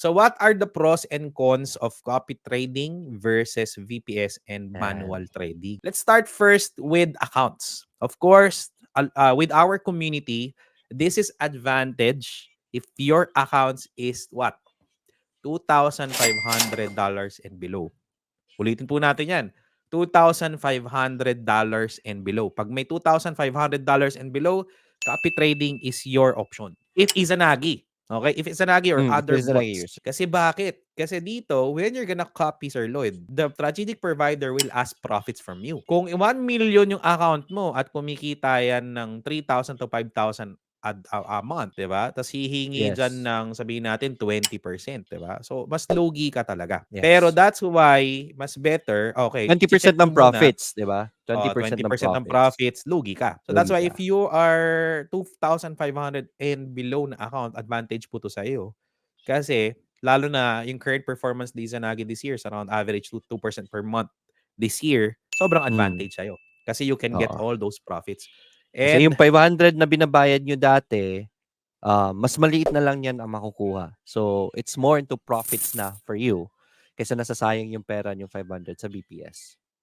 So what are the pros and cons of copy trading versus VPS and manual trading? Let's start first with accounts. Of course, uh, with our community, this is advantage if your accounts is what? $2,500 and below. Ulitin po natin yan. $2,500 and below. Pag may $2,500 and below, copy trading is your option. If Izanagi. Okay? If Izanagi or Mm, other Izanagi bots. Kasi bakit? Kasi dito, when you're gonna copy Sir Lloyd, the strategic provider will ask profits from you. Kung 1 million yung account mo at kumikita yan ng 3,000 to 5,000 a, a, a month, 'di ba? Tapos hihingi Yes. diyan ng sabihin natin 20%, 'di ba? So mas logi ka talaga. Yes. Pero that's why mas better, okay. 20% check ng profits, di ba? Oh, 20%, 20% ng profits. ng profits, lugi ka. So that's why Lugi if ka. you are 2,500 and below na account, advantage po to sa iyo. Kasi lalo na yung current performance ni Izanagi this year is around average 2, 2% per month this year, sobrang Mm. advantage sa'yo. Kasi you can get Oo. all those profits. Kasi And yung 500 na binabayad nyo dati, ah, mas maliit na lang yan ang makukuha. So, it's more into profits na for you kaysa nasasayang yung pera yung 500 sa BPS.